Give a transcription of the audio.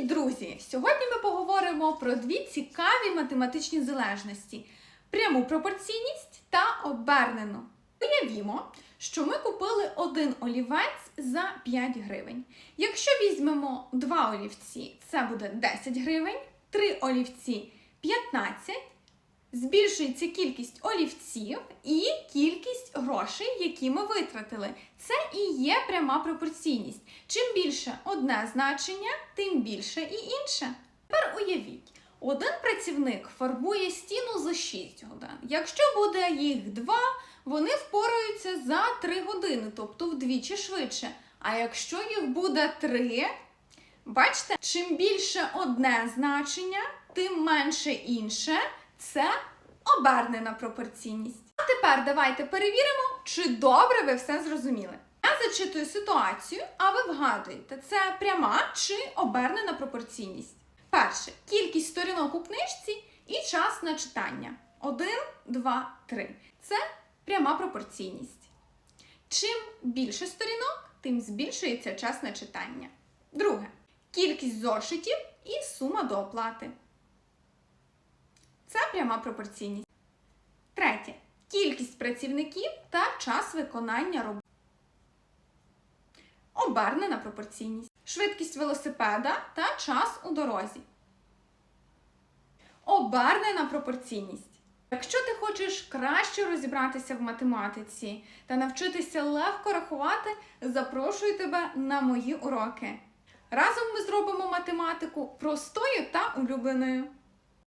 друзі! Сьогодні ми поговоримо про дві цікаві математичні залежності: пряму пропорційність та обернену. Уявімо, що ми купили один олівець за 5 гривень. Якщо візьмемо два олівці, це буде 10 гривень, три олівці 15. Збільшується кількість олівців і кількість грошей, які ми витратили. Це і є пряма пропорційність. Чим більше одне значення, тим більше і інше. Тепер уявіть, один працівник фарбує стіну за 6 годин. Якщо буде їх два, вони впораються за 3 години, тобто вдвічі швидше. А якщо їх буде 3, бачите, чим більше одне значення, тим менше інше. Це обернена пропорційність. А тепер давайте перевіримо, чи добре ви все зрозуміли. Я зачитую ситуацію, а ви вгадуєте, це пряма чи обернена пропорційність. Перше кількість сторінок у книжці і час на читання. 1, 2, 3. Це пряма пропорційність. Чим більше сторінок, тим збільшується час на читання. Друге кількість зошитів і сума до оплати. Пряма пропорційність. Третє. Кількість працівників та час виконання роботи. Обернена пропорційність. Швидкість велосипеда та час у дорозі. Обернена пропорційність. Якщо ти хочеш краще розібратися в математиці та навчитися легко рахувати, запрошую тебе на мої уроки. Разом ми зробимо математику простою та улюбленою.